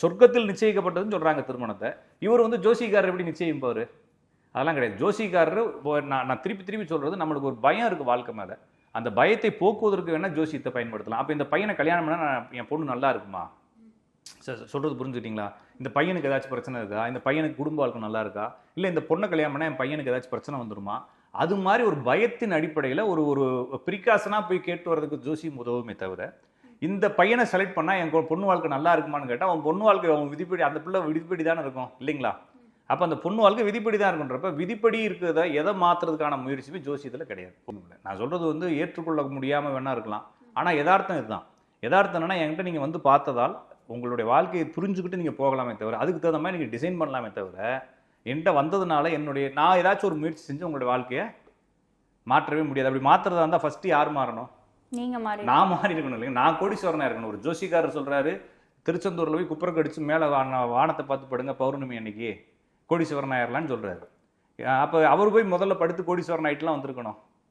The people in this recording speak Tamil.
சொர்க்கத்தில் நிச்சயிக்கப்பட்டதுன்னு சொல்றாங்க திருமணத்தை. இவர் வந்து ஜோசிக்காரர் எப்படி நிச்சயிப்பார் அதெல்லாம் கிடையாது. ஜோசிக்காரர் நான் நான் திருப்பி திருப்பி சொல்றது நம்மளுக்கு ஒரு பயம் இருக்கு வாழ்க்கை மேலே. அந்த பயத்தை போக்குவதற்கு வேணால் ஜோசியத்தை பயன்படுத்தலாம். அப்போ இந்த பையனை கல்யாணம் பண்ணா நான் என் பொண்ணு நல்லா இருக்குமா? சார் சொல்றது புரிஞ்சுக்கிட்டீங்களா? இந்த பையனுக்கு ஏதாச்சும் பிரச்சனை இருக்கா? இந்த பையனுக்கு குடும்ப வாழ்க்கை நல்லா இருக்கா? இல்லை இந்த பொண்ணை கல்யாணம் பண்ணா என் பையனுக்கு ஏதாச்சும் பிரச்சனை வந்துடுமா அது மாதிரி ஒரு பயத்தின் அடிப்படையில் ஒரு ஒரு பிரிகாசனாக போய் கேட்டு வர்றதுக்கு ஜோசியம் உதவுமே தவிர இந்த பையனை செலக்ட் பண்ணால் என் பொண்ணு வாழ்க்கை நல்லா இருக்குமான்னு கேட்டால் அவன் பொண்ணு வாழ்க்கை அவன் விதிப்படி அந்த பிள்ளை விதிப்படி தானே இருக்கும் இல்லைங்களா? அப்போ அந்த பொண்ணு வாழ்க்கை விதிப்படி தான் இருக்குன்றப்ப விதிப்படி இருக்கிறத எதை மாத்துறதுக்கான முயற்சியுமே ஜோசியத்தில் கிடையாது. ஒண்ணும் நான் சொல்கிறது வந்து ஏற்றுக்கொள்ள முடியாமல் வேணா இருக்கலாம். ஆனால் யதார்த்தம் இதுதான். யதார்த்தம் என்னன்னா என்கிட்ட நீங்கள் வந்து பார்த்ததால் உங்களுடைய வாழ்க்கையை புரிஞ்சுக்கிட்டு நீங்கள் போகலாமே தவிர அதுக்கு தகுந்த மாதிரி நீங்கள் டிசைன் பண்ணலாமே தவிர என்கிட்ட வந்ததுனால என்னுடைய நான் ஏதாச்சும் ஒரு முயற்சி செஞ்சு உங்களுடைய வாழ்க்கையை மாற்றவே முடியாது. அப்படி மாற்றுறதா இருந்தால் ஃபஸ்ட்டு யார் மாறணும்? நீங்க மாறி நான் மாறி இருக்கணும் இல்லைங்க. நான் கோடீஸ்வரனாக இருக்கணும். ஒரு ஜோசிக்காரர் சொல்றாரு திருச்செந்தூர்ல போய் குப்புற கடிச்சு மேலே வானத்தை பார்த்து படுங்க பௌர்ணமி அன்னைக்கு கோடீஸ்வரன் ஆயிரலான்னு சொல்றாரு. அப்போ அவர் போய் முதல்ல படுத்து கோடீஸ்வரன் ஆயிட்டுலாம் வந்திருக்கணும்.